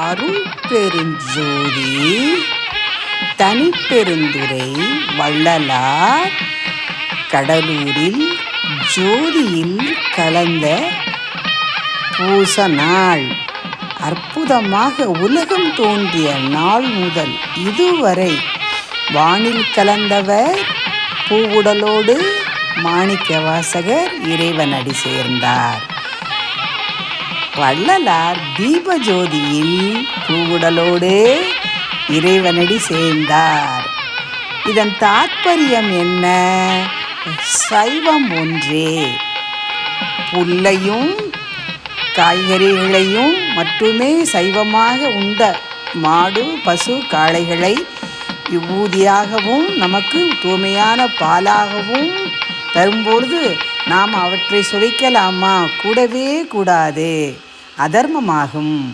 அருள் பெருஞ்சோதி தனிப்பெருந்துரை வள்ளலார் கடலூரில் ஜோதியில் கலந்த பூச நாள் அற்புதமாக உலகம் தோன்றிய நாள் முதல் இதுவரை வானில் கலந்தவர் பூவுடலோடு மாணிக்க வாசகர் இறைவனடி சேர்ந்தார். வள்ளலார் தீபஜோதியில் பூவுடலோடு இறைவனடி சேர்ந்தார். இதன் தாற்பயம் என்ன? சைவம் ஒன்றே. புல்லையும் காய்கறிகளையும் மட்டுமே சைவமாக உண்ட மாடு பசு காளைகளை விபூதியாகவும் நமக்கு தூய்மையான பாலாகவும் தரும்பொழுது நாம் அவற்றை சுவைக்கலாமா? கூடவே கூடாது. அதர்மமாகும்.